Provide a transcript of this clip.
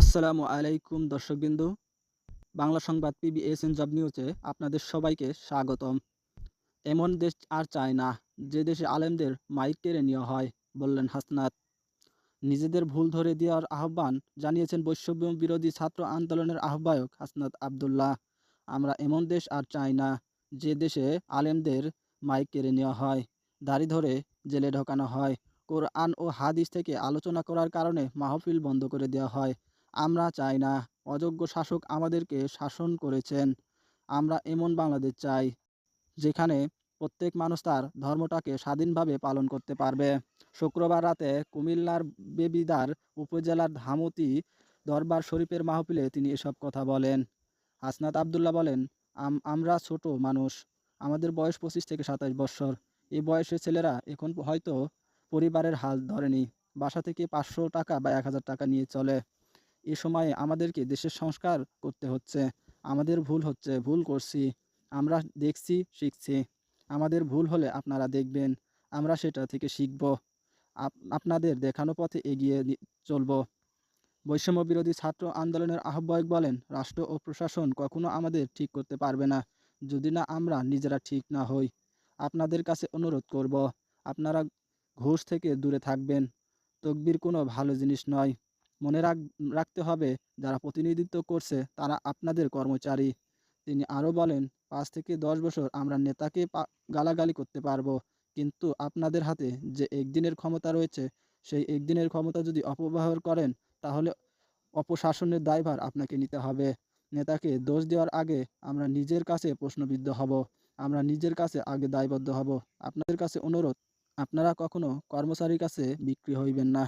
আসসালামু আলাইকুম, দর্শকবৃন্দ। বাংলা সংবাদ পিবিএসএন জব নিউজে আপনাদের সবাইকে স্বাগতম। এমন দেশ আর চায় না, যে দেশে আলেমদের মাইক কেড়ে নেওয়া হয়, বললেন হাসনাত। নিজেদের ভুল ধরে দেওয়ার আহ্বান জানিয়েছেন বৈষম্য বিরোধী ছাত্র আন্দোলনের আহ্বায়ক হাসনাত আবদুল্লাহ। আমরা এমন দেশ আর চাই না, যে দেশে আলেমদের মাইক কেড়ে নেওয়া হয়, দাড়ি ধরে জেলে ঢোকানো হয়, কোরআন ও হাদিস থেকে আলোচনা করার কারণে মাহফিল বন্ধ করে দেওয়া হয় আমরা চাই না। অযোগ্য শাসক আমাদেরকে শাসন করেছেন। আমরা এমন বাংলাদেশ চাই, যেখানে প্রত্যেক মানুষ তার ধর্মটাকে স্বাধীনভাবে পালন করতে পারবে। শুক্রবার রাতে কুমিল্লার বেবিদার উপজেলার ধামতি দরবার শরীফের মাহফিলে তিনি এসব কথা বলেন। হাসনাত আবদুল্লাহ বলেন, "আম- আমরা ছোট মানুষ। আমাদের বয়স পঁচিশ থেকে সাতাশ বছর। এই বয়সের ছেলেরা এখন হয়তো পরিবারের হাল ধরেনি। বাসা থেকে পাঁচশো টাকা বা এক হাজার টাকা নিয়ে চলে। এ সময়ে আমাদেরকে দেশের সংস্কার করতে হচ্ছে। আমাদের ভুল হচ্ছে, ভুল করছি। আমরা দেখছি, শিখছি। আমাদের ভুল হলে আপনারা দেখবেন। আমরা সেটা থেকে শিখব। আপ- আপনাদের দেখানো পথে এগিয়ে চলব। বৈষম্য বিরোধী ছাত্র আন্দোলনের আহ্বায়ক বলেন, রাষ্ট্র ও প্রশাসন কখনো আমাদের ঠিক করতে পারবে না। যদি না আমরা নিজেরা ঠিক না হই, আপনাদের কাছে অনুরোধ করব। আপনারা ঘুষ থেকে দূরে থাকবেন। তকবির কোনো ভালো জিনিস নয়। মনে রাখ, রাখতে হবে, যারা প্রতিনিধিত্ব করছে তারা আপনাদের কর্মচারী। তিনি আরও বলেন, পাঁচ থেকে দশ বছর আমরা নেতাকে গালাগালি করতে পারব, কিন্তু আপনাদের হাতে যে একদিনের ক্ষমতা রয়েছে, সেই একদিনের ক্ষমতা যদি অপব্যবহার করেন, তাহলে অপশাসনের দায়ভার আপনাকে নিতে হবে। নেতাকে দোষ দেওয়ার আগে আমরা নিজের কাছে প্রশ্নবিদ্ধ হব, আমরা নিজের কাছে আগে দায়বদ্ধ হব। আপনাদের কাছে অনুরোধ, আপনারা কখনো কর্মচারীর কাছে বিক্রি হইবেন না।